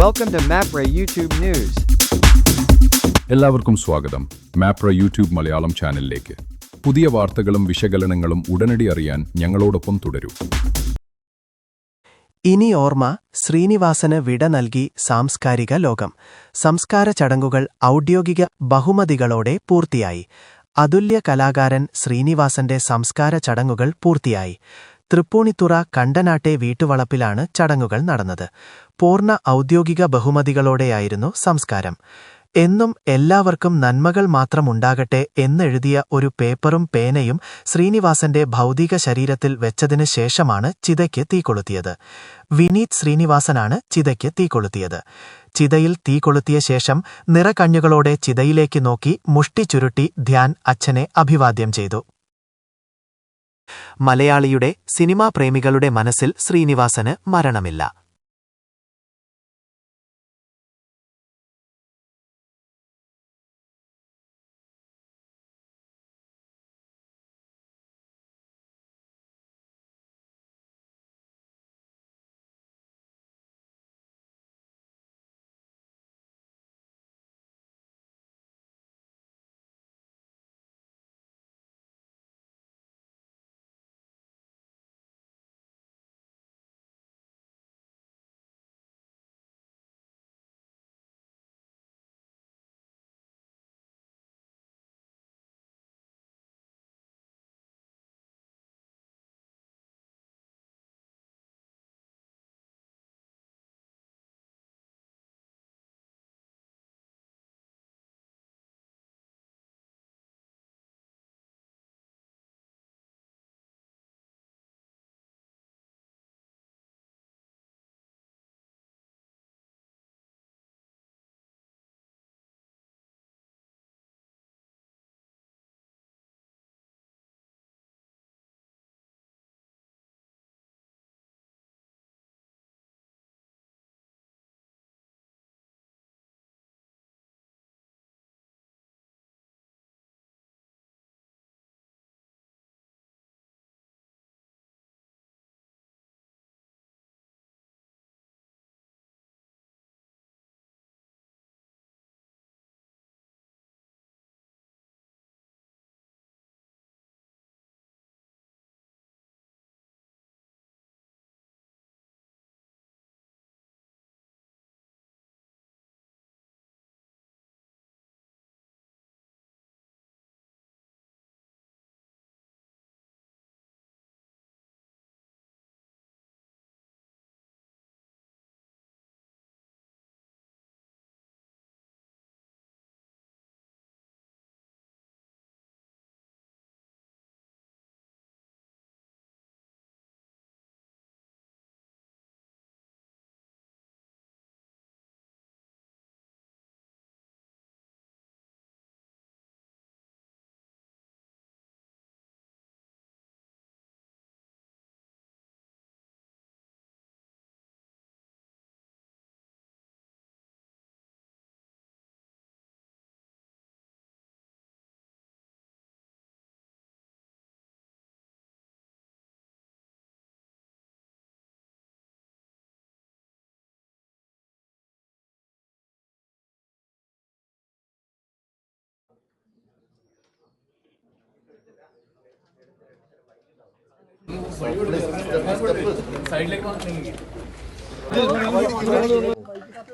Welcome to MAPRA YouTube News. എല്ലാവർക്കും സ്വാഗതം. Mapra YouTube Malayalam ചാനലിലേക്ക്. പുതിയ വാർത്തകളും വിശകലനങ്ങളും ഉടനടി അറിയാൻ ഞങ്ങളോടൊപ്പം തുടരൂ. ഇനി ഓർമ്മ ശ്രീനിവാസന് വിട നൽകി സാംസ്കാരിക ലോകം. സംസ്കാര ചടങ്ങുകൾ ഔദ്യോഗിക ബഹുമതികളോടെ പൂർത്തിയായി. അതുല്യ കലാകാരൻ ശ്രീനിവാസന്റെ സംസ്കാര ചടങ്ങുകൾ പൂർത്തിയായി. തൃപ്പൂണിത്തുറ കണ്ടനാട്ടെ വീട്ടുവളപ്പിലാണ് ചടങ്ങുകൾ നടന്നത്. പൂർണ ഔദ്യോഗിക ബഹുമതികളോടെയായിരുന്നു സംസ്കാരം. എന്നും എല്ലാവർക്കും നന്മകൾ മാത്രമുണ്ടാകട്ടെ എന്നെഴുതിയ ഒരു പേപ്പറും പേനയും ശ്രീനിവാസന്റെ ഭൗതിക ശരീരത്തിൽ വെച്ചതിനു ശേഷമാണ് ചിതയ്ക്ക് തീകൊളുത്തിയത് വിനീത് ശ്രീനിവാസനാണ് ചിതയ്ക്ക് തീകൊളുത്തിയത് ചിതയിൽ തീ കൊളുത്തിയ ശേഷം നിറകണ്ണുകളോടെ ചിതയിലേക്ക് നോക്കി മുഷ്ടി ചുരുട്ടി ധ്യാൻ അച്ഛനെ അഭിവാദ്യം ചെയ്തു. മലയാളിയുടെ സിനിമാ പ്രേമികളുടെ മനസ്സിൽ ശ്രീനിവാസന് മരണമില്ല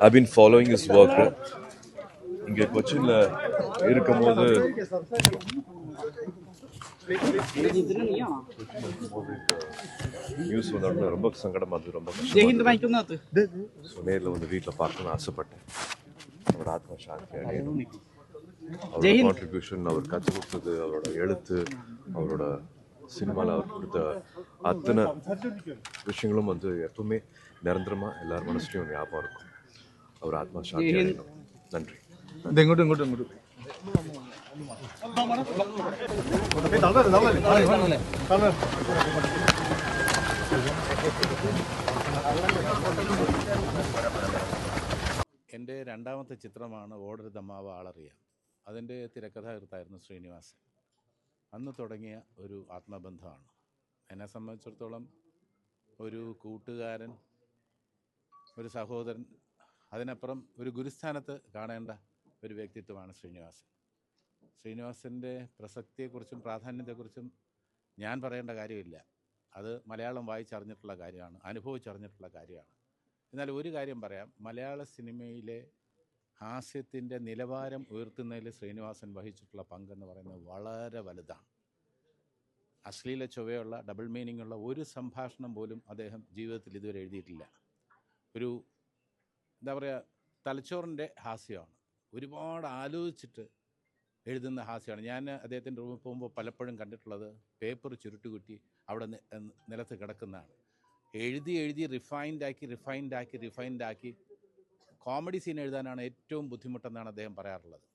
I've been following his work. இங்கே கொச்சின்ல இருக்கும்போது நியூஸ் வந்தோடனே ரொம்ப சங்கடமா இருந்தது ரொம்ப ஸோ நேரில் வந்து வீட்டில் பார்க்கணும்னு ஆசைப்பட்டேன். அவர் ஆத்மா சாந்தி அடையணும். அவரோட கான்ட்ரிபியூஷன் அவர் கற்றுக் கொடுத்தது அவரோட எழுத்து அவரோட சினிமாவில் அவர் கொடுத்த அத்தனை விஷயங்களும் வந்து எப்பவுமே நிரந்தரமா எல்லார் மனசுலையும் ஞாபகம் இருக்கும் அவர் ஆத்மா சாந்தி அடையணும் நன்றி ഇങ്ങോട്ടും ഇങ്ങോട്ടും ഇങ്ങോട്ടും എൻ്റെ രണ്ടാമത്തെ ചിത്രമാണ് ഓടരുതമ്മാവ് ആളറിയാം അതിൻ്റെ തിരക്കഥാകൃത്തായിരുന്നു ശ്രീനിവാസൻ അന്ന് തുടങ്ങിയ ഒരു ആത്മബന്ധമാണ്. എന്നെ സംബന്ധിച്ചിടത്തോളം ഒരു കൂട്ടുകാരൻ ഒരു സഹോദരൻ അതിനപ്പുറം ഒരു ഗുരുസ്ഥാനത്ത് കാണേണ്ട ഒരു വ്യക്തിത്വമാണ് ശ്രീനിവാസൻ. ശ്രീനിവാസന്റെ പ്രസക്തിയെക്കുറിച്ചും പ്രാധാന്യത്തെക്കുറിച്ചും ഞാൻ പറയേണ്ട കാര്യമില്ല. അത് മലയാളം വായിച്ചറിഞ്ഞിട്ടുള്ള കാര്യമാണ് അനുഭവിച്ചറിഞ്ഞിട്ടുള്ള കാര്യമാണ്. എന്നാൽ ഒരു കാര്യം പറയാം മലയാള സിനിമയിലെ ഹാസ്യത്തിന്റെ നിലവാരം ഉയർത്തുന്നതിൽ ശ്രീനിവാസൻ വഹിച്ചിട്ടുള്ള പങ്കെന്ന് പറയുന്നത് വളരെ വലുതാണ്. അശ്ലീല ചൊവ്വയുള്ള ഡബിൾ മീനിങ് ഉള്ള ഒരു സംഭാഷണം പോലും അദ്ദേഹം ജീവിതത്തിൽ ഇതുവരെ എഴുതിയിട്ടില്ല. ഒരു എന്താ പറയുക തലച്ചോറിന്റെ ഹാസ്യമാണ്. ഒരുപാട് ആലോചിച്ചിട്ട് എഴുതുന്ന ഹാസ്യമാണ്. ഞാൻ അദ്ദേഹത്തിന്റെ റൂമിൽ പോകുമ്പോൾ പലപ്പോഴും കണ്ടിട്ടുള്ളത് പേപ്പർ ചുരുട്ടുകുറ്റി അവിടെ നിലത്ത് കിടക്കുന്നതാണ്. എഴുതി എഴുതി റിഫൈൻഡാക്കി റിഫൈൻഡാക്കി റിഫൈൻഡാക്കി കോമഡി സീൻ എഴുതാനാണ് ഏറ്റവും ബുദ്ധിമുട്ടെന്നാണ് അദ്ദേഹം പറയാറുള്ളത്.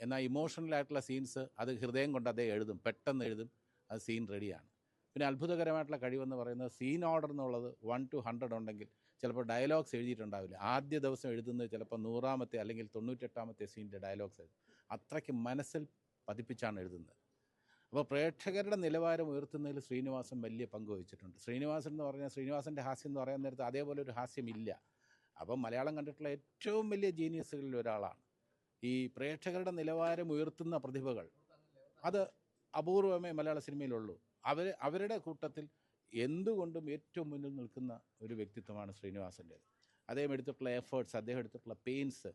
എന്നാൽ ഇമോഷണൽ ആയിട്ടുള്ള സീൻസ് അത് ഹൃദയം കൊണ്ട് അദ്ദേഹം എഴുതും. പെട്ടെന്ന് എഴുതും. അത് സീൻ റെഡിയാണ്. പിന്നെ അത്ഭുതകരമായിട്ടുള്ള കഴിവെന്ന് പറയുന്നത് സീൻ ഓർഡർ എന്നുള്ളത് വൺ ടു ഹൺഡ്രഡ് ഉണ്ടെങ്കിൽ ചിലപ്പോൾ ഡയലോഗ്സ് എഴുതിയിട്ടുണ്ടാവില്ല. ആദ്യ ദിവസം എഴുതുന്നത് ചിലപ്പോൾ നൂറാമത്തെ അല്ലെങ്കിൽ തൊണ്ണൂറ്റെട്ടാമത്തെ സീനിന്റെ ഡയലോഗ്സ് എഴുതും അത്രയ്ക്ക് മനസ്സിൽ പതിപ്പിച്ചാണ് എഴുതുന്നത്. അപ്പോൾ പ്രേക്ഷകരുടെ നിലവാരം ഉയർത്തുന്നതിൽ ശ്രീനിവാസൻ വലിയ പങ്ക് വഹിച്ചിട്ടുണ്ട്. ശ്രീനിവാസൻ എന്ന് പറഞ്ഞാൽ ശ്രീനിവാസന്റെ ഹാസ്യം എന്ന് പറയാൻ നേരത്ത് അതേപോലെ ഒരു ഹാസ്യമില്ല. അപ്പം മലയാളം കണ്ടിട്ടുള്ള ഏറ്റവും വലിയ ജീനിയസുകളിൽ ഒരാളാണ്. ഈ പ്രേക്ഷകരുടെ നിലവാരം ഉയർത്തുന്ന പ്രതിഭകൾ. അത് അപൂർവമേ മലയാള സിനിമയിലുള്ളൂ. അവർ അവരുടെ കൂട്ടത്തിൽ എന്തുകൊണ്ടും ഏറ്റവും മുന്നിൽ നിൽക്കുന്ന ഒരു വ്യക്തിത്വമാണ് ശ്രീനിവാസന്റേത്. അദ്ദേഹം എടുത്തിട്ടുള്ള എഫേർട്സ് അദ്ദേഹം എടുത്തിട്ടുള്ള പെയിൻസ്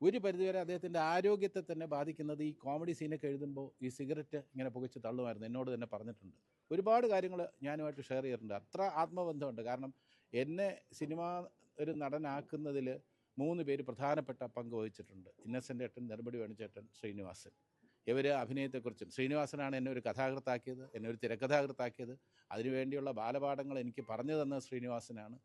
ഒരു പരിധിവരെ അദ്ദേഹത്തിന്റെ ആരോഗ്യത്തെ തന്നെ ബാധിക്കുന്നത് ഈ കോമഡി സീനൊക്കെ എഴുതുമ്പോൾ ഈ സിഗരറ്റ് ഇങ്ങനെ പുകച്ച് തള്ളുമായിരുന്നു. എന്നോട് തന്നെ പറഞ്ഞിട്ടുണ്ട്. ഒരുപാട് കാര്യങ്ങൾ ഞാനുമായിട്ട് ഷെയർ ചെയ്തിട്ടുണ്ട്. അത്ര ആത്മബന്ധമുണ്ട്. കാരണം എന്നെ സിനിമ ഒരു നടനാക്കുന്നതിൽ മൂന്ന് പേര് പ്രധാനപ്പെട്ട പങ്ക് വഹിച്ചിട്ടുണ്ട്. ഇന്നസെന്റ് ഏട്ടൻ നെടുമുടി വേണുചേട്ടൻ ശ്രീനിവാസൻ. ഇവർ അഭിനയത്തെക്കുറിച്ചും ശ്രീനിവാസനാണ് എന്നെ ഒരു കഥാകൃത്താക്കിയത് എന്നെ ഒരു തിരക്കഥാകൃത്താക്കിയത്. അതിനുവേണ്ടിയുള്ള ബാലപാഠങ്ങൾ എനിക്ക് പറഞ്ഞു തന്ന ശ്രീനിവാസനാണ്.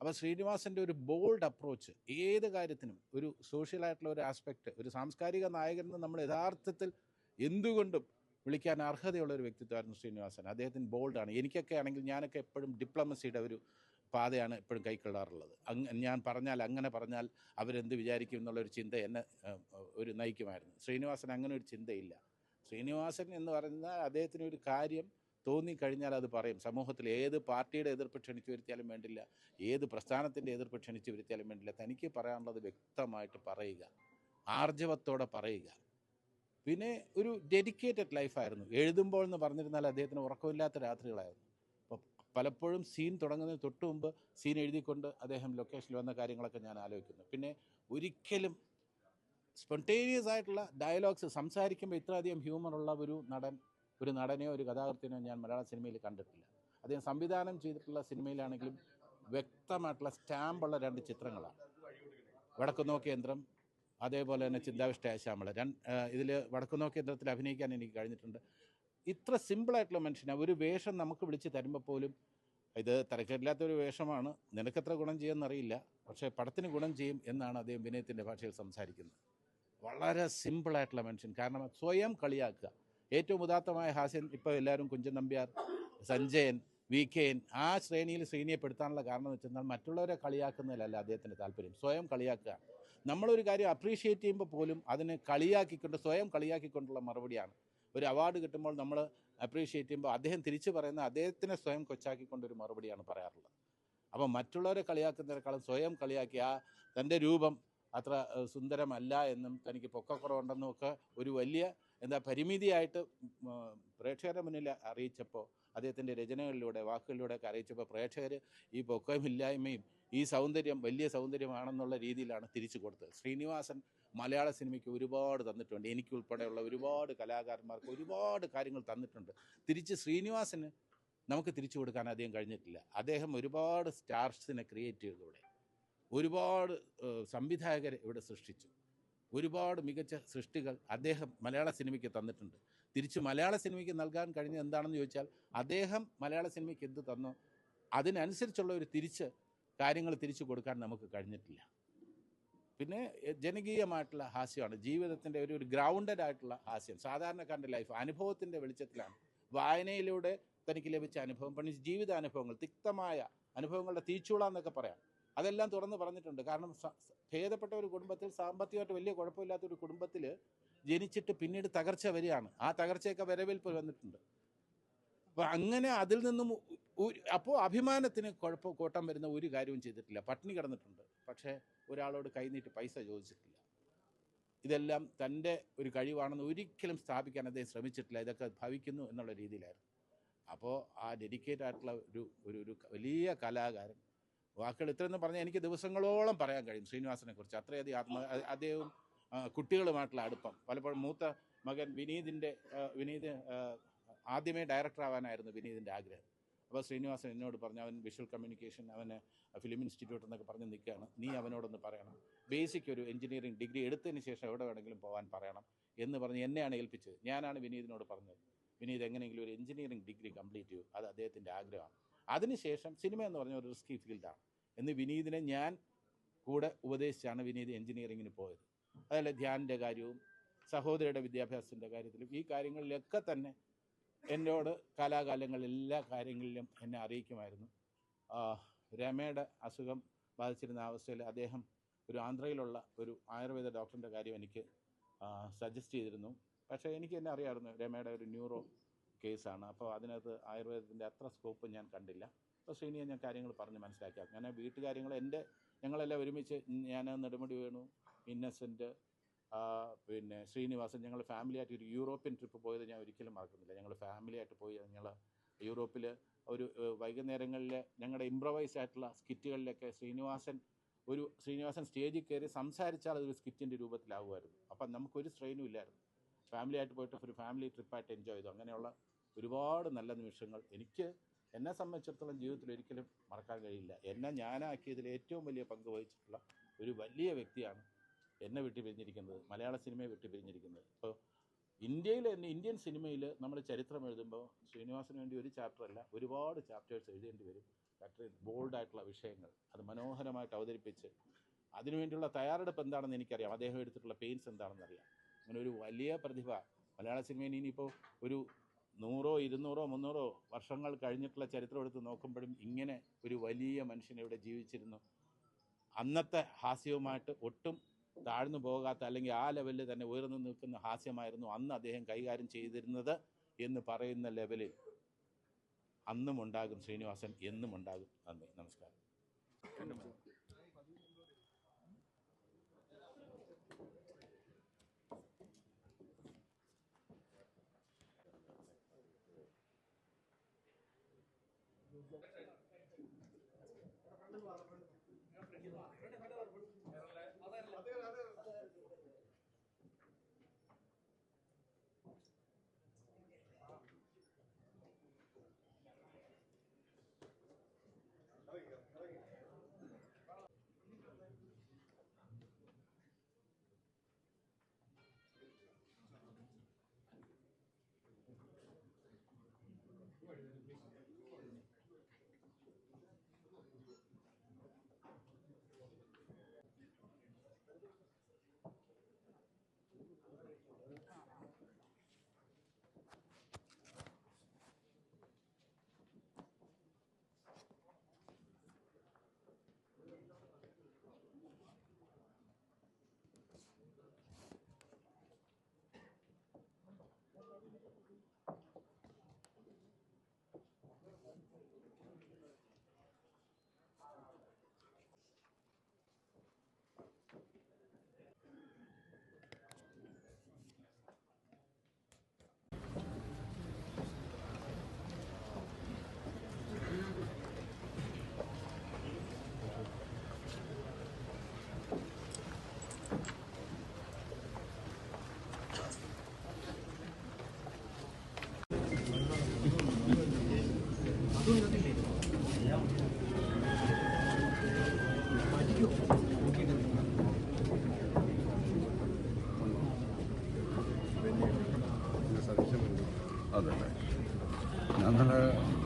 അപ്പോൾ ശ്രീനിവാസന്റെ ഒരു ബോൾഡ് അപ്രോച്ച് ഏത് കാര്യത്തിനും ഒരു സോഷ്യലായിട്ടുള്ള ഒരു ആസ്പെക്റ്റ് ഒരു സാംസ്കാരിക നായകൻ നമ്മൾ യഥാർത്ഥത്തിൽ എന്തുകൊണ്ടും വിളിക്കാൻ അർഹതയുള്ള ഒരു വ്യക്തിത്വമായിരുന്നു ശ്രീനിവാസൻ. അദ്ദേഹത്തിന് ബോൾഡാണ്. എനിക്കൊക്കെ ആണെങ്കിൽ ഞാനൊക്കെ എപ്പോഴും ഡിപ്ലോമസിയുടെ ഒരു പാതയാണ് എപ്പോഴും കൈക്കൊള്ളാറുള്ളത് ഞാൻ പറഞ്ഞാൽ അങ്ങനെ പറഞ്ഞാൽ അവരെന്ത് വിചാരിക്കും എന്നുള്ളൊരു ചിന്ത എന്നെ ഒരു നയിക്കുമായിരുന്നു. ശ്രീനിവാസൻ അങ്ങനെ ഒരു ചിന്തയില്ല. ശ്രീനിവാസൻ എന്ന് പറഞ്ഞാൽ അദ്ദേഹത്തിന് ഒരു കാര്യം തോന്നിക്കഴിഞ്ഞാൽ അത് പറയും. സമൂഹത്തിൽ ഏത് പാർട്ടിയുടെ എതിർപ്പ് ക്ഷണിച്ചു വരുത്തിയാലും വേണ്ടില്ല ഏത് പ്രസ്ഥാനത്തിന്റെ എതിർപ്പ് ക്ഷണിച്ചു വരുത്തിയാലും വേണ്ടില്ല. തനിക്ക് പറയാനുള്ളത് വ്യക്തമായിട്ട് പറയുക. ആർജവത്തോടെ പറയുക. പിന്നെ ഒരു ഡെഡിക്കേറ്റഡ് ലൈഫായിരുന്നു എഴുതുമ്പോൾ എന്ന് പറഞ്ഞിരുന്നാൽ അദ്ദേഹത്തിന് ഉറക്കമില്ലാത്ത രാത്രികളായിരുന്നു. പലപ്പോഴും സീൻ തുടങ്ങുന്നതിന് തൊട്ട് മുമ്പ് സീൻ എഴുതിക്കൊണ്ട് അദ്ദേഹം ലൊക്കേഷനിൽ വന്ന കാര്യങ്ങളൊക്കെ ഞാൻ ആലോചിക്കുന്നു. പിന്നെ ഒരിക്കലും സ്പോണ്ടേനിയസ് ആയിട്ടുള്ള ഡയലോഗ്സ് സംസാരിക്കുമ്പോൾ ഇത്രയധികം ഹ്യൂമറുള്ള ഒരു നടൻ ഒരു നടനെയോ ഒരു കഥാകൃത്തിനോ ഞാൻ മലയാള സിനിമയിൽ കണ്ടിട്ടില്ല. അദ്ദേഹം സംവിധാനം ചെയ്തിട്ടുള്ള സിനിമയിലാണെങ്കിലും വ്യക്തമായിട്ടുള്ള സ്റ്റാമ്പുള്ള രണ്ട് ചിത്രങ്ങളാണ്. വടക്കുനോ കേന്ദ്രം അതേപോലെ തന്നെ ചിന്താവിഷ്ടയായ ശ്യാമള. രണ്ട് ഇതിൽ വടക്കുനോ കേന്ദ്രത്തിൽ അഭിനയിക്കാൻ എനിക്ക് കഴിഞ്ഞിട്ടുണ്ട്. ഇത്ര സിമ്പിളായിട്ടുള്ള മനുഷ്യനെ. ഒരു വേഷം നമുക്ക് വിളിച്ച് തരുമ്പോൾ പോലും ഇത് തരക്കേടില്ലാത്ത ഒരു വേഷമാണ്. നിനക്കെത്ര ഗുണം ചെയ്യുമെന്നറിയില്ല പക്ഷേ പടത്തിന് ഗുണം ചെയ്യും എന്നാണ് അദ്ദേഹം വിനയത്തിന്റെ ഭാഷയിൽ സംസാരിക്കുന്നത്. വളരെ സിമ്പിളായിട്ടുള്ള മനുഷ്യൻ. കാരണം സ്വയം കളിയാക്കുക. ഏറ്റവും ഉദാത്തമായ ഹാസ്യം ഇപ്പോൾ എല്ലാവരും കുഞ്ചൻ നമ്പ്യാർ സഞ്ജയൻ വി കെൻ ആ ശ്രേണിയിൽ ശ്രീനിയെപ്പെടുത്താനുള്ള കാരണം എന്ന് വെച്ചാൽ മറ്റുള്ളവരെ കളിയാക്കുന്നതിലല്ല അദ്ദേഹത്തിന്റെ താല്പര്യം. സ്വയം കളിയാക്കുക. നമ്മളൊരു കാര്യം അപ്രീഷിയേറ്റ് ചെയ്യുമ്പോൾ പോലും അതിനെ കളിയാക്കിക്കൊണ്ട് സ്വയം കളിയാക്കിക്കൊണ്ടുള്ള മറുപടിയാണ് ഒരു അവാർഡ് കിട്ടുമ്പോൾ നമ്മൾ അപ്രീഷിയേറ്റ് ചെയ്യുമ്പോൾ അദ്ദേഹം തിരിച്ചു പറയുന്ന അദ്ദേഹത്തിനെ സ്വയം കൊച്ചാക്കിക്കൊണ്ടൊരു മറുപടിയാണ് പറയാറുള്ളത്. അപ്പോൾ മറ്റുള്ളവരെ കളിയാക്കുന്നതിനേക്കാളും സ്വയം കളിയാക്കി ആ തന്റെ രൂപം അത്ര സുന്ദരമല്ല എന്നും തനിക്ക് പൊക്കക്കുറവുണ്ടെന്നും ഒക്കെ ഒരു വലിയ എന്താ പരിമിതിയായിട്ട് പ്രേക്ഷകരുടെ മുന്നിൽ അറിയിച്ചപ്പോൾ അദ്ദേഹത്തിന്റെ രചനകളിലൂടെ വാക്കുകളിലൂടെ ഒക്കെ അറിയിച്ചപ്പോൾ പ്രേക്ഷകർ ഈ പൊക്കമില്ലായ്മയും ഈ സൗന്ദര്യം വലിയ സൗന്ദര്യമാണെന്നുള്ള രീതിയിലാണ് തിരിച്ചു കൊടുത്തത്. ശ്രീനിവാസൻ മലയാള സിനിമയ്ക്ക് ഒരുപാട് തന്നിട്ടുണ്ട്. എനിക്കുൾപ്പെടെയുള്ള ഒരുപാട് കലാകാരന്മാർക്ക് ഒരുപാട് കാര്യങ്ങൾ തന്നിട്ടുണ്ട്. തിരിച്ച് ശ്രീനിവാസന് നമുക്ക് തിരിച്ചു കൊടുക്കാൻ അദ്ദേഹം കഴിഞ്ഞിട്ടില്ല. അദ്ദേഹം ഒരുപാട് സ്റ്റാർസിനെ ക്രിയേറ്റ് ചെയ്തു ഇവിടെ. ഒരുപാട് സംവിധായകരെ ഇവിടെ സൃഷ്ടിച്ചു. ഒരുപാട് മികച്ച സൃഷ്ടികൾ അദ്ദേഹം മലയാള സിനിമയ്ക്ക് തന്നിട്ടുണ്ട്. തിരിച്ച് മലയാള സിനിമയ്ക്ക് നൽകാൻ കഴിഞ്ഞത് എന്താണെന്ന് ചോദിച്ചാൽ അദ്ദേഹം മലയാള സിനിമയ്ക്ക് എന്ത് തന്നോ അതിനനുസരിച്ചുള്ള ഒരു തിരിച്ച് കാര്യങ്ങൾ തിരിച്ചു കൊടുക്കാൻ നമുക്ക് കഴിഞ്ഞിട്ടില്ല. പിന്നെ ജനകീയമായിട്ടുള്ള ഹാസ്യമാണ്. ജീവിതത്തിന്റെ ഒരു ഒരു ഗ്രൗണ്ടഡ് ആയിട്ടുള്ള ഹാസ്യം. സാധാരണക്കാരന്റെ ലൈഫ് അനുഭവത്തിന്റെ വെളിച്ചത്തിലാണ്. വായനയിലൂടെ തനിക്ക് ലഭിച്ച അനുഭവം പണി ജീവിതാനുഭവങ്ങൾ തിക്തമായ അനുഭവങ്ങളുടെ തീച്ചൂള എന്നൊക്കെ പറയാം. അതെല്ലാം തുറന്ന് പറഞ്ഞിട്ടുണ്ട്. കാരണം ഭേദപ്പെട്ട ഒരു കുടുംബത്തിൽ സാമ്പത്തികമായിട്ട് വലിയ കുഴപ്പമില്ലാത്ത ഒരു കുടുംബത്തിൽ ജനിച്ചിട്ട് പിന്നീട് തകർച്ച വരികയാണ്. ആ തകർച്ചയൊക്കെ വരവേൽപ്പ് വന്നിട്ടുണ്ട്. അപ്പോൾ അങ്ങനെ അതിൽ നിന്നും അപ്പോൾ അഭിമാനത്തിന് കുഴപ്പം കോട്ടം വരുന്ന ഒരു കാര്യവും ചെയ്തിട്ടില്ല. പട്ടിണി കിടന്നിട്ടുണ്ട്. പക്ഷേ ഒരാളോട് കൈനീട്ടി പൈസ ചോദിച്ചിട്ടില്ല. ഇതെല്ലാം തന്റെ ഒരു കഴിവാണെന്ന് ഒരിക്കലും സ്ഥാപിക്കാൻ അദ്ദേഹം ശ്രമിച്ചിട്ടില്ല. ഇതൊക്കെ ഭവിക്കുന്നു എന്നുള്ള രീതിയിലായിരുന്നു. അപ്പോൾ ആ ഡെഡിക്കേറ്റ് ആയിട്ടുള്ള ഒരു ഒരു ഒരു വലിയ കലാകാരൻ വാക്കുകൾ ഇത്രയെന്ന് പറഞ്ഞാൽ എനിക്ക് ദിവസങ്ങളോളം പറയാൻ കഴിയും ശ്രീനിവാസനെ കുറിച്ച് അത്രയധികം ആത്മ അദ്ദേഹവും കുട്ടികളുമായിട്ടുള്ള അടുപ്പം. പലപ്പോഴും മൂത്ത മകൻ വിനീതിന്റെ വിനീത് ആദ്യമേ ഡയറക്ടർ ആവാനായിരുന്നു വിനീതിന്റെ ആഗ്രഹം. അപ്പോൾ ശ്രീനിവാസൻ എന്നോട് പറഞ്ഞു അവൻ വിഷ്വൽ കമ്മ്യൂണിക്കേഷൻ അവന് ഫിലിം ഇൻസ്റ്റിറ്റ്യൂട്ട് എന്നൊക്കെ പറഞ്ഞ് നിൽക്കുകയാണ് നീ അവനോടൊന്ന് പറയണം. ബേസിക് ഒരു എഞ്ചിനീയറിംഗ് ഡിഗ്രി എടുത്തതിന് ശേഷം എവിടെ വേണമെങ്കിലും പോകാൻ പറയണം എന്ന് പറഞ്ഞ് എന്നെയാണ് ഏൽപ്പിച്ചത്. ഞാനാണ് വിനീതിനോട് പറഞ്ഞത്. വിനീത് എങ്ങനെയെങ്കിലും ഒരു എഞ്ചിനീയറിംഗ് ഡിഗ്രി കംപ്ലീറ്റ് ചെയ്യൂ. അത് അദ്ദേഹത്തിന്റെ ആഗ്രഹമാണ്. അതിനുശേഷം സിനിമ എന്ന് പറഞ്ഞ ഒരു റിസ്കി ഫീൽഡാണ് എന്ന് വിനീതിനെ ഞാൻ കൂടെ ഉപദേശിച്ചാണ് വിനീത് എഞ്ചിനീയറിങ്ങിന് പോയത്. അതല്ല ധ്യാനിന്റെ കാര്യവും സഹോദരിയുടെ വിദ്യാഭ്യാസത്തിന്റെ കാര്യത്തിലും ഈ കാര്യങ്ങളിലൊക്കെ തന്നെ എന്നോട് കാലാകാലങ്ങളിൽ എല്ലാ കാര്യങ്ങളിലും എന്നെ അറിയിക്കുമായിരുന്നു. രമയുടെ അസുഖം ബാധിച്ചിരുന്ന അവസ്ഥയിൽ അദ്ദേഹം ഒരു ആന്ധ്രയിലുള്ള ഒരു ആയുർവേദ ഡോക്ടറിന്റെ കാര്യം എനിക്ക് സജസ്റ്റ് ചെയ്തിരുന്നു. പക്ഷേ എനിക്ക് തന്നെ അറിയാമായിരുന്നു രമയുടെ ഒരു ന്യൂറോ കേസാണ്. അപ്പോൾ അതിനകത്ത് ആയുർവേദത്തിന്റെ അത്ര സ്കോപ്പ് ഞാൻ കണ്ടില്ല. അപ്പോൾ ശ്രീനിയെ ഞാൻ കാര്യങ്ങൾ പറഞ്ഞ് മനസ്സിലാക്കി അങ്ങനെ വീട്ടുകാര്യങ്ങൾ എന്റെ ഞങ്ങളെല്ലാം ഒരുമിച്ച് ഞാൻ നെടുമുടി വേണു ഇന്നസെന്റ് പിന്നെ ശ്രീനിവാസൻ ഞങ്ങൾ ഫാമിലിയായിട്ട് ഒരു യൂറോപ്യൻ ട്രിപ്പ് പോയത് ഞാൻ ഒരിക്കലും മറക്കുന്നില്ല. ഞങ്ങൾ ഫാമിലിയായിട്ട് പോയി ഞങ്ങൾ യൂറോപ്പിൽ ഒരു വൈകുന്നേരങ്ങളിൽ ഞങ്ങളുടെ ഇംപ്രവൈസ് ആയിട്ടുള്ള സ്കിറ്റുകളിലൊക്കെ ശ്രീനിവാസൻ ഒരു ശ്രീനിവാസൻ സ്റ്റേജിൽ കയറി സംസാരിച്ചാൽ അതൊരു സ്കിറ്റിന്റെ രൂപത്തിലാവുമായിരുന്നു. അപ്പം നമുക്കൊരു സ്ട്രെയിനും ഇല്ലായിരുന്നു. ഫാമിലിയായിട്ട് പോയിട്ട് ഒരു ഫാമിലി ട്രിപ്പായിട്ട് എൻജോയ് ചെയ്തു. അങ്ങനെയുള്ള ഒരുപാട് നല്ല നിമിഷങ്ങൾ എനിക്ക് എന്നെ സംബന്ധിച്ചിടത്തോളം ജീവിതത്തിൽ ഒരിക്കലും മറക്കാൻ കഴിയില്ല. എന്നെ ഞാനാക്കിയതിൽ ഏറ്റവും വലിയ പങ്ക് വഹിച്ചിട്ടുള്ള ഒരു വലിയ വ്യക്തിയാണ് എന്നെ വിട്ടു പിരിഞ്ഞിരിക്കുന്നത് മലയാള സിനിമയെ വിട്ടു പിരിഞ്ഞിരിക്കുന്നത് ഇപ്പോൾ ഇന്ത്യയിൽ ഇന്ത്യൻ സിനിമയിൽ നമ്മൾ ചരിത്രം എഴുതുമ്പോൾ ശ്രീനിവാസന് വേണ്ടി ഒരു ചാപ്റ്റർ അല്ല ഒരുപാട് ചാപ്റ്റേഴ്സ് എഴുതേണ്ടി വരും. ബോൾഡ് ബോൾഡായിട്ടുള്ള വിഷയങ്ങൾ അത് മനോഹരമായിട്ട് അവതരിപ്പിച്ച് അതിനുവേണ്ടിയുള്ള തയ്യാറെടുപ്പ് എന്താണെന്ന് എനിക്കറിയാം. അദ്ദേഹം എടുത്തിട്ടുള്ള പെയിൻസ് എന്താണെന്ന് അറിയാം. അങ്ങനെ ഒരു വലിയ പ്രതിഭ. മലയാള സിനിമയിൽ ഇനിയിപ്പോൾ ഒരു നൂറോ ഇരുന്നൂറോ മുന്നൂറോ വർഷങ്ങൾ കഴിഞ്ഞിട്ടുള്ള ചരിത്രം എടുത്ത് നോക്കുമ്പോഴും ഇങ്ങനെ ഒരു വലിയ മനുഷ്യൻ ഇവിടെ ജീവിച്ചിരുന്നു? അന്നത്തെ ഹാസ്യവുമായിട്ട് ഒട്ടും താഴ്ന്നു പോകാത്ത അല്ലെങ്കിൽ ആ ലെവലിൽ തന്നെ ഉയർന്നു നിൽക്കുന്ന ഹാസ്യമായിരുന്നു അന്ന് അദ്ദേഹം കൈകാര്യം ചെയ്തിരുന്നത് എന്ന് പറയുന്ന ലെവലിൽ അന്നും ഉണ്ടാകും ശ്രീനിവാസൻ എന്നും ഉണ്ടാകും. നന്ദി നമസ്കാരം. അതല്ലേ ഞങ്ങൾ Thank